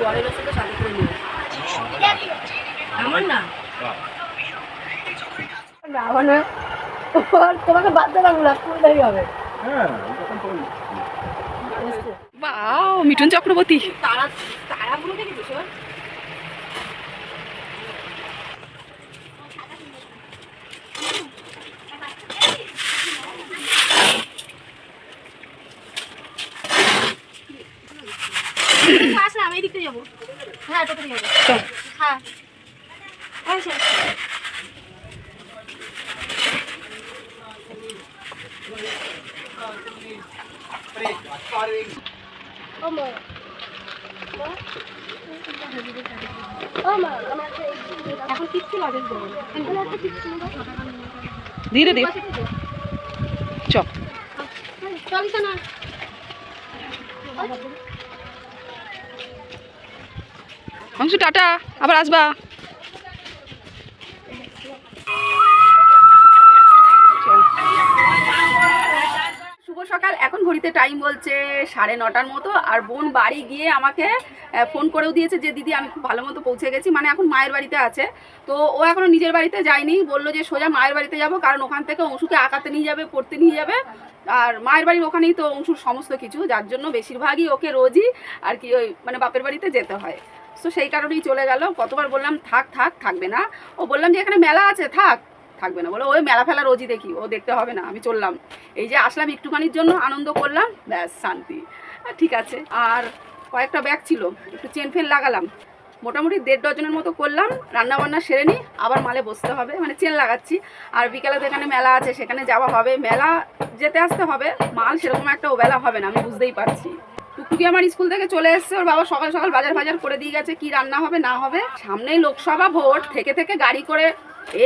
জ্বরের ওষুধও সাথে করে নিয়ে। আমার না? না মানে তোমাকে বাদ দেব না করলেই হবে। বাও মিঠুন চক্রবর্তী। তারা তারাগুলো দেখেছিস ওর? আস না আমি এই দিক থেকে যাব। হ্যাঁ তোকে যাব। চল। হ্যাঁ। আচ্ছা এখন কিচ্ছু লাগে ধীরে ধীরে চ চলিস না। অংশু টাটা, আবার আসবা। শুভ সকাল, এখন ঘড়িতে টাইম বলছে সাড়ে নটার মতো, আর বোন বাড়ি গিয়ে আমাকে ফোন করেও দিয়েছে যে, দিদি, আমি খুব ভালো মতো পৌঁছে গেছি। মানে এখন মায়ের বাড়িতে আছে। তো ও এখনও নিজের বাড়িতে যায়নি। বলল যে, সোজা মায়ের বাড়িতে যাব, কারণ ওখান থেকে অংশুকে আঁকাতে নিয়ে যাবে, পড়তে নিয়ে যাবে। আর মায়ের বাড়ির ওখানেই তো অংশুর সমস্ত কিছু, যার জন্য বেশিরভাগই ওকে রোজই আর কি ওই মানে বাপের বাড়িতে যেতে হয়। তো সেই কারণেই চলে গেল। কতবার বললাম, থাক থাক, থাকবে না। ও বললাম যে, এখানে মেলা আছে, থাক। থাকবে না। বলে, ওই মেলা ফেলা রোজই দেখি, ও দেখতে হবে না, আমি চললাম। এই যে আসলাম একটুখানির জন্য, আনন্দ করলাম, ব্যাস, শান্তি। ঠিক আছে। আর কয়েকটা ব্যাগ ছিল, একটু চেন ফেন লাগালাম। মোটামুটি দেড় ডজনের মতো করলাম রান্না বান্না সেরে নিই, আবার মালে বসতে হবে মানে চেন লাগাচ্ছি। আর বিকেলে তো এখানে মেলা আছে, সেখানে যাওয়া হবে। মেলা যেতে আসতে হবে, মাল সেরকম একটা ওবেলা হবে না, আমি বুঝতেই পারছি। টুকটুকি আমার স্কুল থেকে চলে এসেছে, ওর বাবা সকাল সকাল বাজার বাজার করে দিয়ে গেছে, কি রান্না হবে, না হবে। সামনেই লোকসভা ভোট, থেকে থেকে গাড়ি করে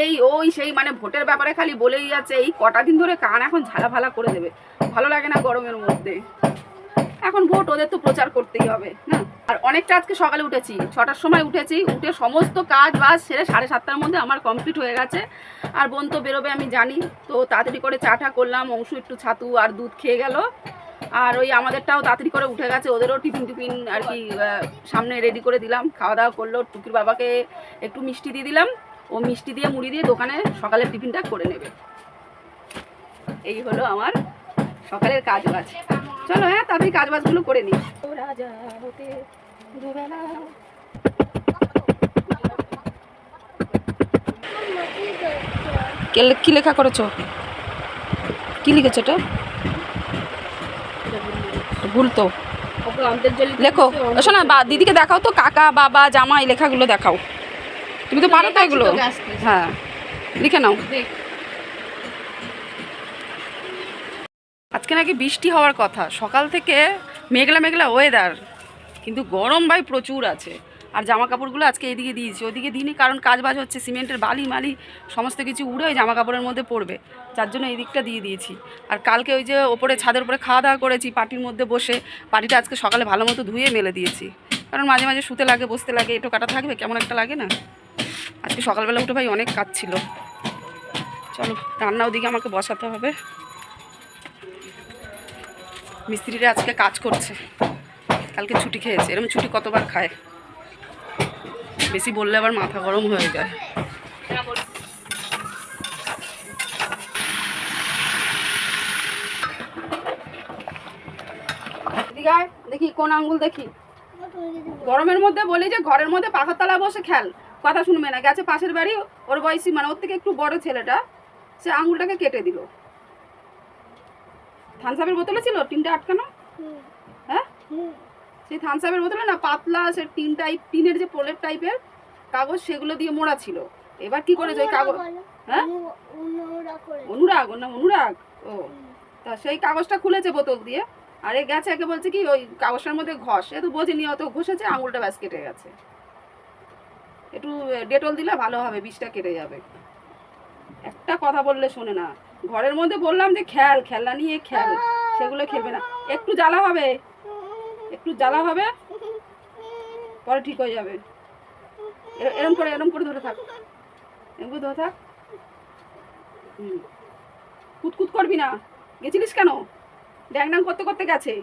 এই, ওই, সেই মানে ভোটের ব্যাপারে খালি বলেই যাচ্ছে, এই কটা দিন ধরে কান এখন ঝালা ফালা করে দেবে। ভালো লাগে না গরমের মধ্যে। এখন ভোট, ওদের তো প্রচার করতেই হবে, না? আর অনেকটা আজকে সকালে উঠেছি, ছটার সময় উঠেছি, উঠে সমস্ত কাজ বাজ সেরে সাড়ে সাতটার মধ্যে আমার কমপ্লিট হয়ে গেছে। আর বোন তো বেরোবে, আমি জানি। তো তাড়াতাড়ি করে চাটা করলাম, অংশু একটু ছাতু আর দুধ খেয়ে গেল। আর ওই আমাদেরটাও তাড়াতাড়ি করে উঠে গেছে, ওদেরও টিফিন টিফিন আর কি সামনে রেডি করে দিলাম, খাওয়া দাওয়া করল, টুকির বাবাকে একটু মিষ্টি দিয়ে দিলাম, ও মিষ্টি দিয়ে মুড়ি দিয়ে দোকানে সকালের টিফিনটা করে নেবে। এই হলো আমার সকালের কাজ বাজ চলো হ্যাঁ তাড়াতাড়ি কাজ বাজগুলো করে নিই। কি লেখা করেছ? কি লিখেছো এটা? ভুল তো। লেখো। শোনা বা দিদিকে দেখাও তো কাকা বাবা জামা এই লেখাগুলো দেখাও। তুমি তো পারো তো এগুলো? হ্যাঁ। লিখে নাও। আজকে নাকি বৃষ্টি হওয়ার কথা। সকাল থেকে মেঘলা মেঘলা ওয়েদার কিন্তু গরম ভাই প্রচুর আছে। আর জামা কাপড়গুলো আজকে এদিকে দিয়েছি। ওদিকে দিইনি কারণ কাজ বাজ হচ্ছে, সিমেন্টের বালি মালি সমস্ত কিছু উড়ে ওই জামা কাপড়ের মধ্যে পড়বে। যার জন্য এই দিকটা দিয়ে দিয়েছি। আর কালকে ওই যে ওপরে, ছাদের উপরে খাওয়া দাওয়া করেছি, পাটির মধ্যে বসে পাটিটা আজকে সকালে ভালো মতো ধুয়ে মেলে দিয়েছি। কারণ মাঝে মাঝে শুতে লাগে, বসতে লাগে, এটো কাটা থাকবে, কেমন একটা লাগে না? আজকে সকালবেলা উঠে ভাই অনেক কাজ ছিল চলো, রান্না ওদিকে আমাকে বসাতে হবে। মিস্ত্রিরা আজকে কাজ করছে। কালকে ছুটি খেয়েছে এরকম ছুটি কতবার খায়? বেশি বললে আবার মাথা গরম হয়ে যায়। দেখি কোন আঙ্গুল দেখি। গরমের মধ্যে বলি যে ঘরের মধ্যে পাখার তলায় বসে খেল। কথা শুনবে না গেছে পাশের বাড়ি ওর বয়সী মানে ওর থেকে একটু বড় ছেলেটা সে আঙুলটাকে কেটে দিল। থানসাপের বোতলে ছিল টিনটা আটকানো? হ্যাঁ? সেই থানসাপের বোতলে না পাতলা সে টিন টাইপ টিনের যে প্রলেপ টাইপের কাগজ সেগুলো দিয়ে মোড়া ছিল। এবার কি করেছে ওই কাগজ হ্যাঁ? অনুরাগ ওর নাম অনুরাগ? ও। তা সেই কাগজটা খুলেছে বোতল দিয়ে। আর এ গেছে একে বলছে কি ওই কাগজটার মধ্যে ঘষ। এ তো বোঝেনি অত ঘষেছে আঙুলটা ব্যাস কেটে গেছে। একটু ডেটল দিলে ভালো হবে বিষটা কেটে যাবে। একটা কথা বললে শোনে না। ঘরের মধ্যে বললাম যে খেল খেলনা নিয়ে খেল। সেগুলো খেলবে না। একটু জ্বালা হবে? একটু জ্বালা হবে, পরে ঠিক হয়ে যাবে। এর- এরম করে এরম করে ধরে থাক। এরম করে ধরে থাক। হুম। কুতকুত করবি না। গেছিলিস কেন? ড্যাং ড্যাং করতে করতে গেছে।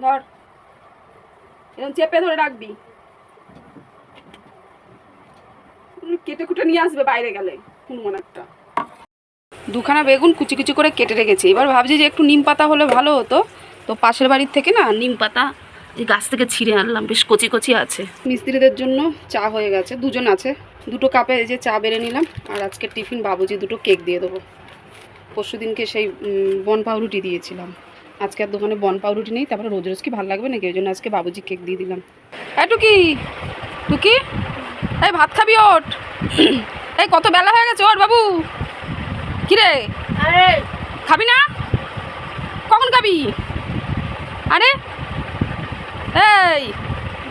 ধর। এরকম চেপে ধরে রাখবি। কেটে কুটে নিয়ে আসবে বাইরে গেলে হনুমান একটা। দুখানা বেগুন কুচি কুচি করে কেটে রেখেছি। এবার ভাবছি যে একটু নিম পাতা হলে ভালো হতো। তো পাশের বাড়ির থেকে না নিম পাতা এই গাছ থেকে ছিঁড়ে আনলাম। বেশ কচি কচি আছে। মিস্ত্রিদের জন্য চা হয়ে গেছে। দুজন আছে। দুটো কাপে এই যে চা বেড়ে নিলাম। আর আজকে টিফিন বাবুজি দুটো কেক দিয়ে দেবো। পরশু দিনকে সেই বন পাউরুটি দিয়েছিলাম। আজকে আর দোকানে বন পাউরুটি নেই। তারপরে রোজ রোজ কি ভালো লাগবে নাকি? ওই জন্য আজকে বাবুজি কেক দিয়ে দিলাম। এই টুকি টুকি, এই ভাত খাবি ওট এই কত বেলা হয়ে গেছে ওর বাবু। কিরে? আরে। খাবি না? কখন খাবি? আরে। এই।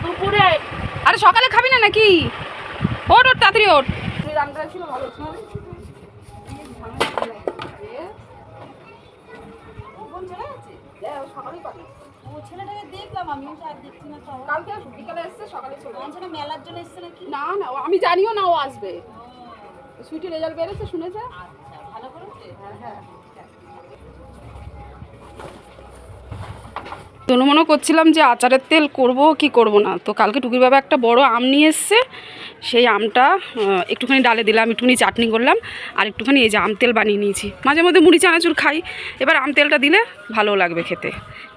দুপুরে। আরে সকালে খাবি না নাকি? ওট ওট তাড়াতাড়ি ওট ও ছেলেটাকে দেখলাম আমি আর দেখছি না কালকে বিকালে এসছে সকালে চলে মেলার জন্য এসছে নাকি? না না ও- আমি জানিও না ও আসবে। সুইটি রেজাল্ট বেড়েছে শুনেছে আচ্ছা ভালো করেছে তনু মনে করছিলাম যে আচারের তেল করব, কি করব না। তো কালকে টুকির বাবা একটা বড় আম নিয়ে এসছে। সেই আমটা একটুখানি ডালে দিলাম, একটুখানি চাটনি করলাম, আর একটুখানি এই যে আম তেল বানিয়ে নিয়েছি। মাঝে মধ্যে মুড়ি, চানাচুর খাই। এবার আম তেলটা দিলে ভালো লাগবে খেতে।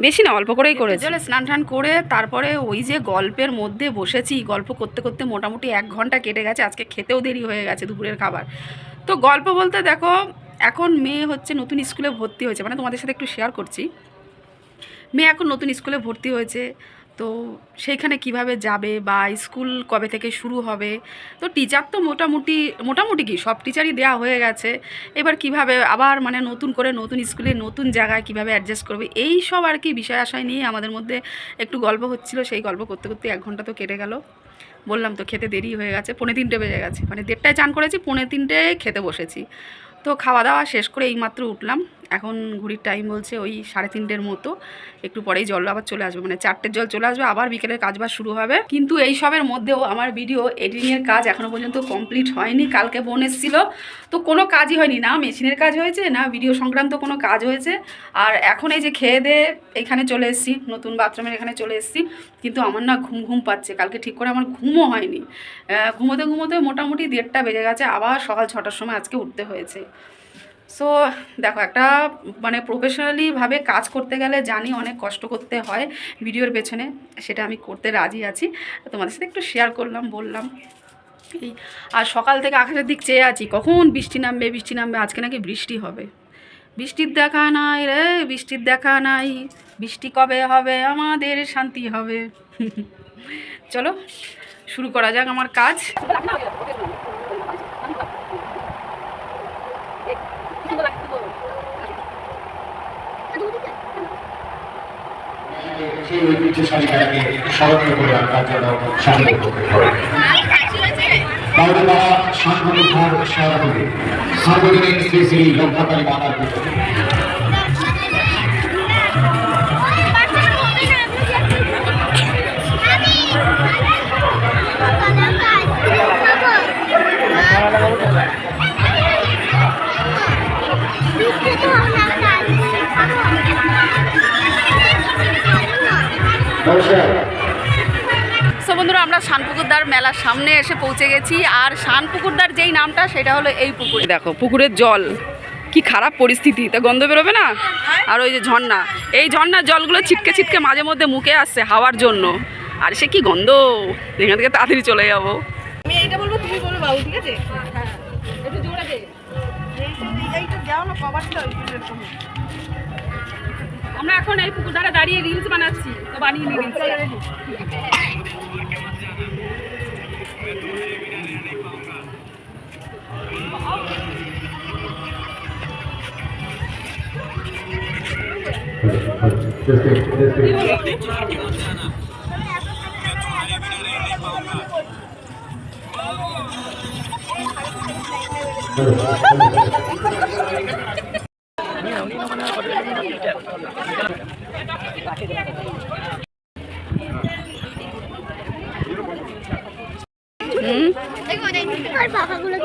বেশি না, অল্প করেই করে চলে স্নান টান করে তারপরে ওই যে গল্পের মধ্যে বসেছি। গল্প করতে করতে মোটামুটি এক ঘণ্টা কেটে গেছে। আজকে খেতেও দেরি হয়ে গেছে দুপুরের খাবার। তো গল্প বলতে দেখো এখন মেয়ে হচ্ছে নতুন স্কুলে ভর্তি হয়েছে মানে তোমাদের সাথে একটু শেয়ার করছি। মেয়ে এখন নতুন স্কুলে ভর্তি হয়েছে, তো সেইখানে কীভাবে যাবে বা স্কুল কবে থেকে শুরু হবে? তো টিচার তো মোটামুটি মোটামুটি কি সব টিচারই দেওয়া হয়ে গেছে। এবার কীভাবে আবার মানে নতুন করে নতুন স্কুলে, নতুন জায়গায় কীভাবে অ্যাডজাস্ট করবে? এই সব আর কি বিষয় আশয় নিয়ে আমাদের মধ্যে একটু গল্প হচ্ছিল, সেই গল্প করতে করতে এক ঘণ্টা তো কেটে গেল। বললাম তো খেতে দেরি হয়ে গেছে, পৌনে তিনটে বেজে গেছে মানে দেড়টায় চান করেছি, পৌনে তিনটে খেতে বসেছি। তো খাওয়া দাওয়া শেষ করে এইমাত্র উঠলাম। এখন ঘড়ির টাইম বলছে ওই সাড়ে তিনটের মতো। একটু পরেই জল আবার চলে আসবে মানে চারটের জল চলে আসবে, আবার বিকেলের কাজবাজ শুরু হবে। কিন্তু এই সবের মধ্যেও আমার ভিডিও এডিটিংয়ের কাজ এখনও পর্যন্ত কমপ্লিট হয়নি, কালকে বোন এসেছিল। তো কোনো কাজই হয়নি, না মেশিনের কাজ হয়েছে, না ভিডিও সংক্রান্ত কোনো কাজ হয়েছে। আর এখন এই যে খেয়ে দিয়ে এখানে চলে এসেছি, নতুন বাথরুমের এখানে চলে এসেছি। কিন্তু আমার না ঘুম ঘুম পাচ্ছে, কালকে ঠিক করে আমার ঘুমও হয়নি। ঘুমোতে ঘুমোতে মোটামুটি দেড়টা বেজে গেছে, আবার সকাল ছটার সময় আজকে উঠতে হয়েছে। সো দেখো, একটা মানে প্রফেশনালিভাবে কাজ করতে গেলে জানি অনেক কষ্ট করতে হয় ভিডিওর পেছনে, সেটা আমি করতে রাজি আছি। তোমাদের সাথে একটু শেয়ার করলাম, বললাম। এই, আর সকাল থেকে আকাশের দিক চেয়ে আছি, কখন বৃষ্টি নামবে বৃষ্টি নামবে, আজকে নাকি বৃষ্টি হবে। বৃষ্টির দেখা নাই রে, বৃষ্টির দেখা নাই, বৃষ্টি কবে হবে, আমাদের শান্তি হবে। চলো, শুরু করা যাক আমার কাজ। সেই ঐতিহ্যশালী খেলাকে স্মরণীয় করে রাখার জন্য সাহায্য করতে হবে তাহলে তারা সাংবাদিক সেবা সার্বজনীন শ্রী শ্রী লক্ষ্যকারী মাতার সো বন্ধুরা আমরা শানপুকুরদার মেলার সামনে এসে পৌঁছে গেছি। আর শানপুকুরদার যেই নামটা সেটা হলো এই পুকুর। দেখো পুকুরের জল। কি খারাপ পরিস্থিতি। তা গন্ধ বেরোবে না? আর ওই যে ঝর্ণা। এই ঝর্ণার জলগুলো ছিটকে ছিটকে মাঝে মধ্যে মুখে আসছে হাওয়ার জন্য। আর সে কি গন্ধ? এখান থেকে তাড়াতাড়ি চলে যাব। আমি এইটা বলব তুমি বলবে বাবু ঠিক আছে? একটু জোরে দে। এইটা দাও না কভারটা আমরা এখন এই পুকুর ধারে দাঁড়িয়ে রিলস বানাচ্ছি। তো বানিয়ে নি রিলস ভালো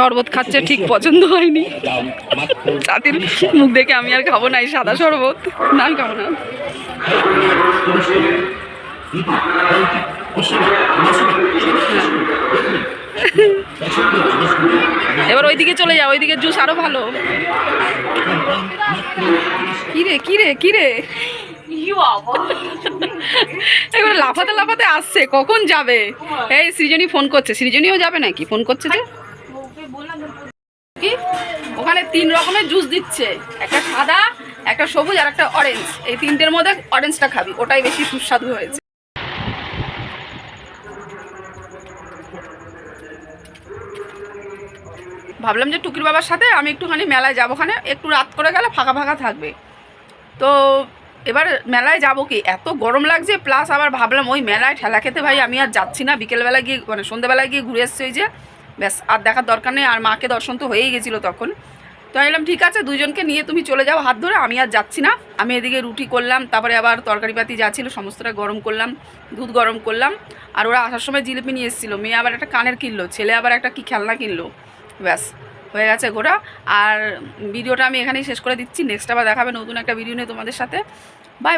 শরবত খাচ্ছে ঠিক পছন্দ হয়নি। সাথীর মুখ দেখে আমি আর খাব না এই সাদা শরবত। না আমি খাব না। এবার ওইদিকে চলে যাও ওইদিকে জুস আরও ভালো। কিরে কিরে কিরে? এবার লাফাতে লাফাতে আসছে কখন যাবে? এই সৃজনী ফোন করছে সৃজনীও যাবে নাকি? ফোন করছে যে? ওখানে তিন রকমের জুস দিচ্ছে। একটা সাদা, একটা সবুজ আর একটা অরেঞ্জ এই তিনটের মধ্যে অরেঞ্জটা খাবি, ওটাই বেশি সুস্বাদু হয়েছে। ভাবলাম যে টুকির বাবার সাথে আমি একটুখানি মেলায় যাব। ওখানে একটু রাত করে গেলে ফাঁকা ফাঁকা থাকবে। তো এবার মেলায় যাব কি? এত গরম লাগছে প্লাস আবার ভাবলাম ওই মেলায় ঠেলা খেতে ভাই আমি আর যাচ্ছি না। বিকেলবেলা গিয়ে মানে সন্ধ্যেবেলায় গিয়ে ঘুরে এসছি ওই যে। ব্যাস, আর দেখার দরকার নেই। আর মাকে দর্শন তো হয়েই গেছিল তখন। তো আমি বললাম, ঠিক আছে, দুজনকে নিয়ে তুমি চলে যাও হাত ধরে, আমি আর যাচ্ছি না। আমি এদিকে রুটি করলাম, তারপরে আবার তরকারিপাতি যা ছিল সমস্তটা গরম করলাম, দুধ গরম করলাম। আর ওরা আসার সময় জিলিপি নিয়ে এসেছিল, মেয়ে আবার একটা কানের কিনলো, ছেলে আবার একটা কি খেলনা কিনলো। ব্যাস, হয়ে গেছে ঘোরা। আর ভিডিওটা আমি এখানেই শেষ করে দিচ্ছি, নেক্সট আবার দেখাবে নতুন একটা ভিডিও নিয়ে তোমাদের সাথে। বাই